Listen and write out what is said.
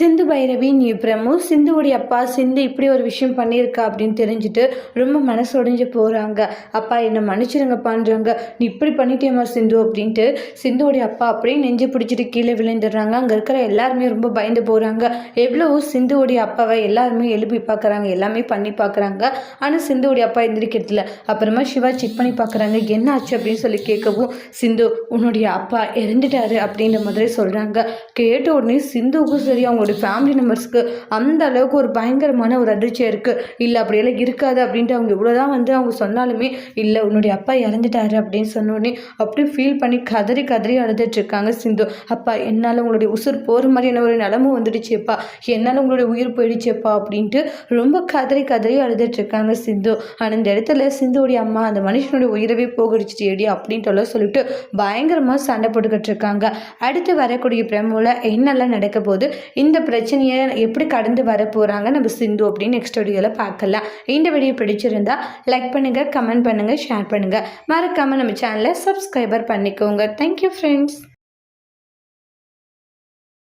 சிந்து பைரவி நீ பிரமு. சிந்துவுடைய அப்பா சிந்து இப்படி ஒரு விஷயம் பண்ணியிருக்கா அப்படின்னு தெரிஞ்சுட்டு ரொம்ப மனசு உடைஞ்சு போகிறாங்க அப்பா என்னை மன்னிச்சிருங்கப்பான்றாங்க. நீ இப்படி பண்ணிட்டேமா சிந்து அப்படின்ட்டு சிந்துவுடைய அப்பா அப்படியே நெஞ்சு பிடிச்சிட்டு கீழே விழுந்துடுறாங்க. அங்கே இருக்கிற எல்லாருமே ரொம்ப பயந்து போகிறாங்க எவ்வளோ சிந்துவுடைய அப்பாவை எல்லாருமே எழுப்பி பார்க்குறாங்க. எல்லாமே பண்ணி பார்க்குறாங்க. ஆனால் சிந்துவுடைய அப்பா எந்திரிக்கிறதுல அப்புறமா சிவா செக் பண்ணி பார்க்குறாங்க. என்ன ஆச்சு அப்படின்னு சொல்லி கேட்கவும் சிந்து உன்னுடைய அப்பா இறந்துட்டாரு அப்படின்ற மாதிரி சொல்கிறாங்க கேட்ட உடனே சிந்துவுக்கும் சரி அவங்களுடைய ஃபேமிலி மெம்பர்ஸ்க்கு அந்த அளவுக்கு ஒரு பயங்கரமான ஒரு அதிர்ச்சியாக இருக்குது இல்லை அப்படியெல்லாம் இருக்காது அப்படின்ட்டு அவங்க இவ்வளோதான் வந்து அவங்க சொன்னாலுமே இல்லை உன்னுடைய அப்பா இறந்துட்டாரு அப்படின்னு சொன்னோடனே அப்படியே ஃபீல் பண்ணி கதறி கதறி அழுதுட்ருக்காங்க சிந்து. அப்பா என்னால் உங்களுடைய உசுர் போகிற மாதிரியான ஒரு நிலமும் வந்துடுச்சேப்பா என்னால் உங்களுடைய உயிர் போயிடுச்சேப்பா அப்படின்ட்டு ரொம்ப கதறி கதறி அழுதுட்டுருக்காங்க சிந்து. ஆனால் இந்த இடத்துல சிந்துவுடைய அம்மா அந்த மனுஷனுடைய உயிரவே போகடிச்சிட்டேடி அப்படின்ட்டு அப்படின்ட்டுலாம் சொல்லிட்டு பயங்கரமாக சண்டை போட்டுக்கிட்டு இருக்காங்க. அடுத்து வரக்கூடிய பிரமோல என்னெல்லாம் நடக்க போகுது? இந்த பிரச்சனையை எப்படி கடந்து வர போகிறாங்க நம்ம சிந்து அப்படின்னு நெக்ஸ்ட் வீடியோவில் பார்க்கலாம். இந்த வீடியோ பிடிச்சிருந்தா லைக் பண்ணுங்கள் கமெண்ட் பண்ணுங்கள் ஷேர் பண்ணுங்கள் மறக்காமல் நம்ம சேனலை சப்ஸ்கிரைபர் பண்ணிக்கோங்க. Thank you friends